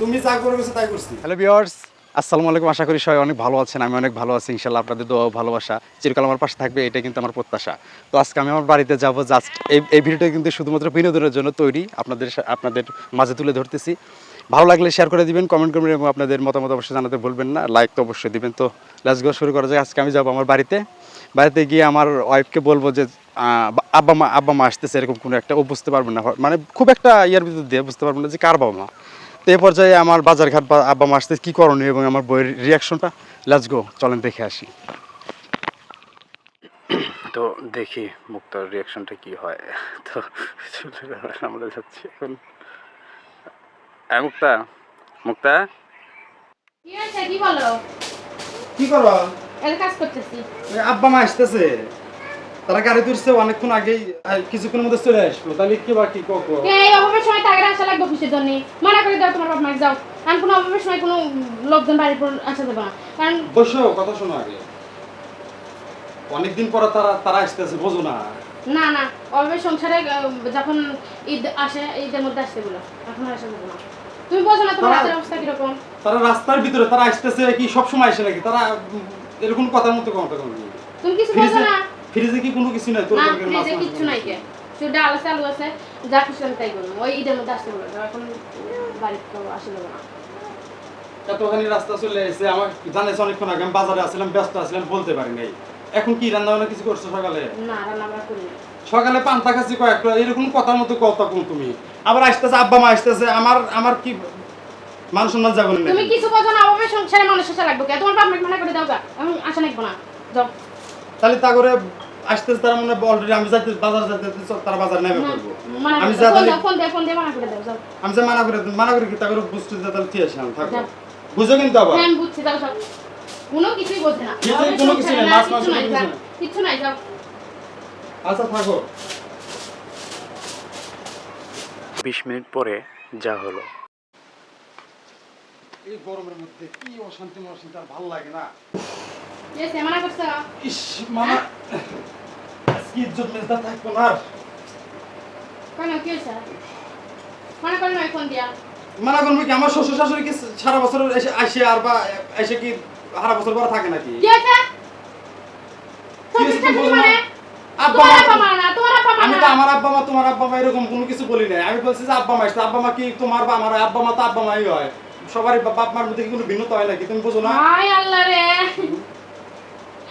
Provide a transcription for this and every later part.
তুমি যা করে গেছো তাই করছি। হ্যালো ভিউয়ার্স আসসালামু আলাইকুম। আশা করি সবাই অনেক ভালো আছেন আমি অনেক ভালো আছি ইনশাল্লাহ আপনাদের দোয়া ভালোবাসা। চিরকাল আমার পাশে থাকবে এটাই কিন্তু আমার প্রত্যাশা। তো আজকে আমি আমার বাড়িতে যাব জাস্ট এই এই ভিডিওটা কিন্তু শুধুমাত্র বিনোদনের জন্য তৈরি আপনাদের আপনাদের মাঝে তুলে ধরতেছি। ভালো লাগলে শেয়ার করে দিবেন কমেন্ট করবেন এবং আপনাদের মতামত অবশ্যই জানাতে ভুলবেন না লাইক তো অবশ্যই দিবেন। তো লেটস গো শুরু করা যায় আজকে আমি যাব আমার বাড়িতে। বাড়িতে গিয়ে আমার ওয়াইফকে বলব যে আব্বা মা আব্বা মা আসতেছে এরকম কোনো একটা ও বুঝতে পারবেন না মানে খুব একটা ইয়ার ভিতর দিয়ে বুঝতে পারবেন না যে কার বাবা মা। তো এই পর্যায়ে আমার বাজারঘাট বা আব্বা মা আসতে কী করণীয় এবং আমার বইয়ের রিয়াকশনটা লাজ গো চলেন দেখে আসি। তো দেখি মুক্তার রিয়াকশনটা কি হয়। তো আমরা যাচ্ছি এখন। হ্যাঁ মুক্তা। মুক্তা? কি হয়েছে? বলো? কি করো এর কাজ করতেছি। আব্বা মা আসতেছে। তারা গাড়ি তুলছে অনেকক্ষণ আগেই কিছুক্ষণের মধ্যে চলে আসব তাহলে কি বা কি এই অভাবের সময় তাকে আসা লাগবে জন্য? মানা করে দাও তোমার বাপ মাকে যাও কোনো অভাবের সময় কোনো লোকজন বাড়ির পর আসা দেবে না। কারণ বসো কথা শোনো আগে। অনেকদিন পরে তারা তারা আসতেছে বোঝো না। না না অভাবের সংসারে যখন ঈদ আসে ঈদের মধ্যে আসতে বলো। এখন আসা দেবে না। তুমি বোঝো না তোমার তারা- হাতের অবস্থা কীরকম। তারা রাস্তার ভিতরে তারা আসতেছে কি সব সময় আসে নাকি? তারা এরকম কথার মতো কথা তুমি কিছু বোঝো না। ফ্রিজে কি কোনো কিছু নাই? তোর না ফ্রিজে কিচ্ছু নাই কে শুধু ডাল আছে আলু আছে যা খুশি আমি তাই করব। ওই ঈদের মধ্যে আসতে বলো এখন বাড়িতে তো আসা দেবে না। এতখানি রাস্তা চলে এসে আমার জানিস অনেকক্ষণ আগে আমি বাজারে আসছিলাম ব্যস্ত আসছিলাম বলতে পারি নাই। এখন কি রান্না বান্না কিছু করছ সকালে? না রান্না বান্না করি না সকালে পান্তা খাচ্ছি কয়েকটা এরকম কথার মতো কথা কোন তুমি? আবার আসতেছে আব্বা মা আসতেছে আমার আমার কি মান সম্মান যাবে না তুমি কিছু বোঝো না অভাবে সংসারে মানুষ আসা লাগবে তোমার বাপ মাকে মানা করে দাও গা আমি আসা লাগবো না। যাও। তাহলে তা করে আসতেছে তারা মনে অলরেডি আমি যাইতে বাজার যাইতে তারা বাজার নেবে করব। আমি যা তাহলে ফোন দিয়ে ফোন দিয়ে মানা করে দাও আমি যে মানা করে মানা করে কি তা করে বুঝতে তাহলে ঠিক আছে আমি থাকব। বুঝো কিন্তু আবার। হ্যাঁ বুঝছি যাও সব কোনো কিছুই বোঝে না। কোনো কিছু না, মাছ কোনো যাও। কিছু নাই যাও। আচ্ছা থাকো। বিশ মিনিট পরে যা হলো। এই গরমের মধ্যে কি অশান্তি অশান্তি আর ভালো লাগে না। ইস মামা আজকে ইজ্জত থাকব মানা করব কি? আমার শ্বশুর শাশুড়ি কি সারা বছর এসে আসে আর বা এসে কি সারা বছর পরে থাকে নাকি? কি হয়েছে? কি হয়েছে তুমি বলো না? আব্বা মা তোমার আব্বা মা আমি তো আমার আব্বা মা তোমার আব্বা মা এরকম কোনো কিছু বলি নাই। আমি বলছি যে আব্বা মা আব্বা মা কি তোমার বা আমার আব্বা মা তো আব্বা মাই হয়। সবারই বাপ মার মধ্যে কি কোনো ভিন্নতা হয় নাকি? তুমি বুঝো না? হাই আল্লাহ রে।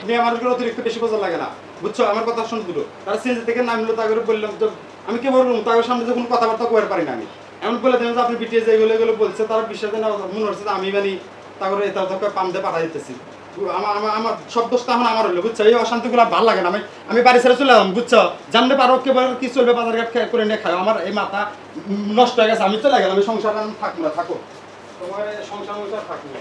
মেয়ে মানুষগুলো অতিরিক্ত বেশি বোঝা লাগে না। বুঝছ? আমার কথা শুনে দিল তারা সিএনজি থেকে নামলো তাকে বললাম তো আমি কে বললাম তাদের সামনে যখন কথাবার্তা কয়ে পারি না আমি। এমন বলে দিলাম যে আপনি বিটিএস এগুলো এগুলো বলছে তারা বিশ্বাসে না মনে হচ্ছে আমি মানে তারপরে এটা তোকে পাম দিয়ে পাঠা দিতেছি আমার আমার আমার সব দোষটা এখন আমার হলো বুঝছ? এই অশান্তিগুলো ভালো লাগে না। আমি আমি বাড়ি ছেড়ে চলে এলাম বুঝছ? জানতে পারো কেবল কি চলবে বাজার ঘাট খেয়ে করে নিয়ে খাও আমার এই মাথা নষ্ট হয়ে গেছে আমি চলে গেলাম আমি সংসার থাকব না থাকো। তোমার সংসার থাকবে থাকব।